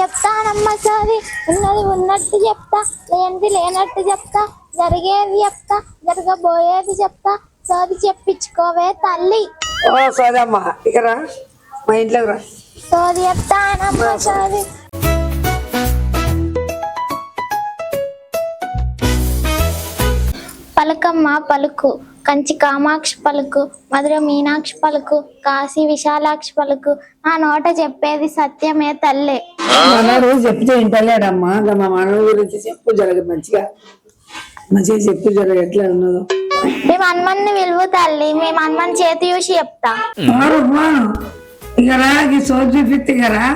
చెప్తానమ్మ సోది ఉన్నది ఉన్నట్టు చెప్తా లేనిది లేనట్టు చెప్తా. జరిగేది చెప్తా జరగబోయేది చెప్తా. సోది చెప్పించుకోవే తల్లి. ఓ సోదమ్మ ఇక రా. మా ఇంట్లోకి రా. సోది చెప్తానమ్మ సోది పలకమ్మ పలుకు కంచి కామాక్షి పలుకు మధుర మీనాక్షి పలుకు కాశీ విశాలాక్షి పలుకు. నా నోట చెప్పేది సత్యమే తల్లే. మనడు చెప్తే ఇంటలేడమ్మా. ఇంకా మా మనడు గురించి చెప్పు జరగ మంచిగా. మంచిగా చెప్పు జరగ ఎట్లా ఉన్నదో. మేము హనుమన్ని విలువ తల్లి. మేము హనుమన్ చేతి చూసి చెప్తా. మారు మాను ఇక రా ఈ సోపు చూపిస్తే ఇక రా.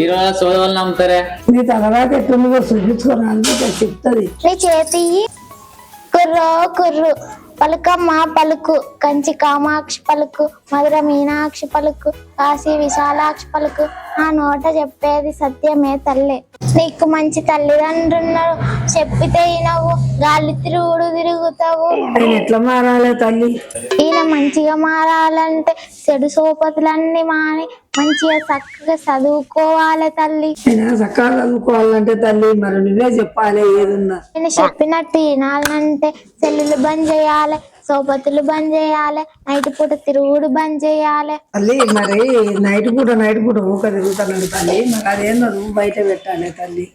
ఈ రోజు సోదరులు నమ్ముతారే? నీ తర్వాత ఎట్లుందో చూపించుకోరా అందుకే చెప్తుంది. నీ చేతి కుర్రో కుర్రు. పలుకమ్మ పలుకు కంచి కామాక్షి పలుకు మధుర మీనాక్షి పలుకు కాశీ విశాలాక్షి పలుకు ఆ నోట చెప్పేది సత్యమే తల్లే. నీకు మంచి తల్లిదండ్రున్నారు చెప్పితే నవ్వు గాలి తిరుగుడు తిరుగుతావు. ఎట్లా మారాలి తల్లి? ఈయన మంచిగా మారాలంటే చెడు సోపతులన్నీ మాని మంచిగా చక్కగా చదువుకోవాలి తల్లి. సకాలం చదువుకోవాలంటే తల్లి మరి నువ్వే చెప్పాలి ఏదున్నా. నేను చెప్పినట్టు వినాలంటే సెల్లులు బంద్ చేయాలి సోపతులు బంద్ చేయాలి నైట్ పూట తిరుగుడు బంద్ చేయాలి. తల్లి మరి నైట్ పూట నైట్ పూట ఊక తిరుగుతానండి తల్లి. మరి అదేందో బయట పెట్టాలి తల్లి.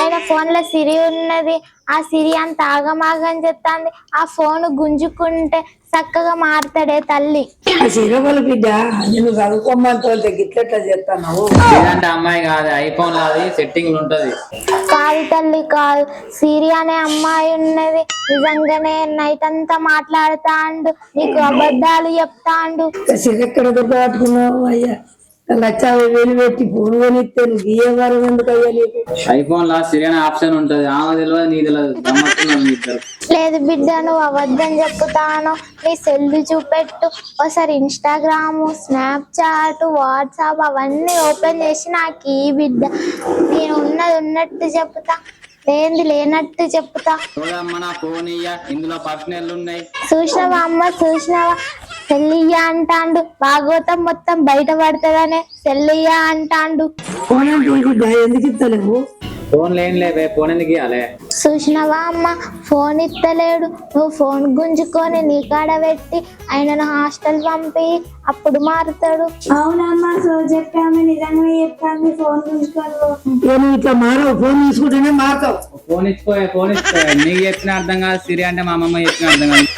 ఆయన ఫోన్లో సిరి ఉన్నది. ఆ సిరి అంత ఆగమాగం చెప్తాంది. ఆ ఫోన్ గుంజుకుంటే చక్కగా మారుతాడే తల్లి. బిడ్డ నేను గిట్లెట్లా లేదంటే అమ్మాయి కాదు ఐఫోన్ లాది సెట్టింగ్ ఉంటది. కాదు తల్లి కాదు. సిరి అనే అమ్మాయి ఉన్నది. నిజంగానే నైట్ అంతా మాట్లాడుతాండు. నీకు అబద్ధాలు చెప్తాండు. సిరెక్కడ పట్టుకున్నావు అయ్యా? లక్ష వేలు పెట్టి ఫోన్ కొనిస్తే నువ్వు ఏ వారం ఎందుకు అయ్యా నీకు? ఐఫోన్ లా సిరియన్ ఆప్షన్ ఉంటది. ఆమె తెలియదు నీ తెలియదు లేదు బిడ్డ నువ్వు అబద్ధం చెప్తాను నీ సెల్లు చూపెట్టు. ఒకసారి ఇన్స్టాగ్రామ్ స్నాప్చాట్ వాట్సాప్ అవన్నీ ఓపెన్ చేసి నాకు ఈ బిడ్డ. నేను ఉన్నది ఉన్నట్టు చెప్తా లేనిది లేనట్టు చెప్తా చూడమ్మ నా ఫోన్ ఇయ్య. ఇందులో పర్సనల్ ఉన్నాయి. చూసినవా అమ్మ? చూసినవా? సెల్లియ్య అంటాండు. భాగవతం మొత్తం బయట పడుతుందనే సెల్లియ్య అంటాండు. ఫోన్ ఎందుకు ఇస్తలేవు ఫోన్ ఎందుకు ఇవ్వాలి అమ్మ? ఫోన్ ఇత్తలేడు. నువ్వు ఫోన్ గుంజుకొని నీ కాడ పెట్టి ఆయనను హాస్టల్ పంపి అప్పుడు మారుతాడు. అవునమ్మా సో చెప్పాము నిజంగా చెప్పాము ఫోన్ నువ్వు ఇట్లా మారవు ఫోన్ తీసుకుంటేనే మారుతావు. ఫోన్ ఇచ్చిపోయే ఫోన్ ఇచ్చిపోయే. నీకు చెప్పిన అర్థం కాదు సిరి అంటే మా అమ్మమ్మ చెప్పిన అర్థం కాదు.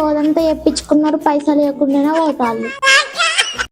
సోదంతా చెప్పించుకున్నారు పైసలు లేకుండానే పోతాళ్ళు